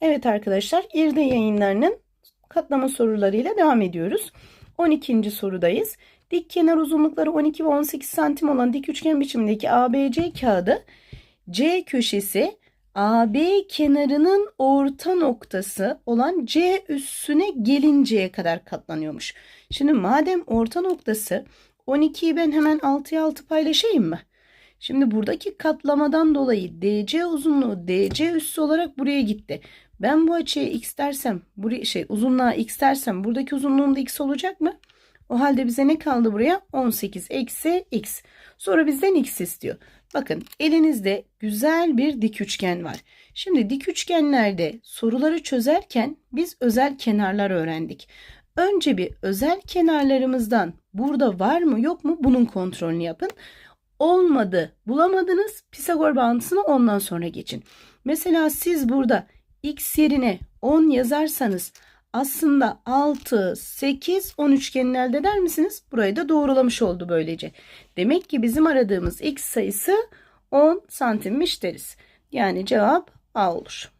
Evet arkadaşlar İrde yayınlarının katlama sorularıyla devam ediyoruz. 12. sorudayız. Dik kenar uzunlukları 12 ve 18 santim olan dik üçgen biçimindeki ABC kağıdı C köşesi AB kenarının orta noktası olan C üssüne gelinceye kadar katlanıyormuş. Şimdi madem orta noktası 12'yi ben hemen 6'ya 6 paylaşayım mı? Şimdi buradaki katlamadan dolayı DC uzunluğu DC üssü olarak buraya gitti. Ben bu açıya x dersem, buraya şey uzunluğa x dersem buradaki uzunluğum da x olacak mı? O halde bize ne kaldı buraya? 18 eksi x. Sonra bizden x istiyor. Bakın elinizde güzel bir dik üçgen var. Şimdi dik üçgenlerde soruları çözerken biz özel kenarlar öğrendik. Önce bir özel kenarlarımızdan burada var mı yok mu bunun kontrolünü yapın. Olmadı bulamadınız Pisagor bağıntısını ondan sonra geçin. Mesela siz burada x yerine 10 yazarsanız aslında 6, 8, 10 üçgenini elde eder misiniz? Burayı da doğrulamış oldu böylece. Demek ki bizim aradığımız x sayısı 10 santimmiş deriz. Yani cevap A olur.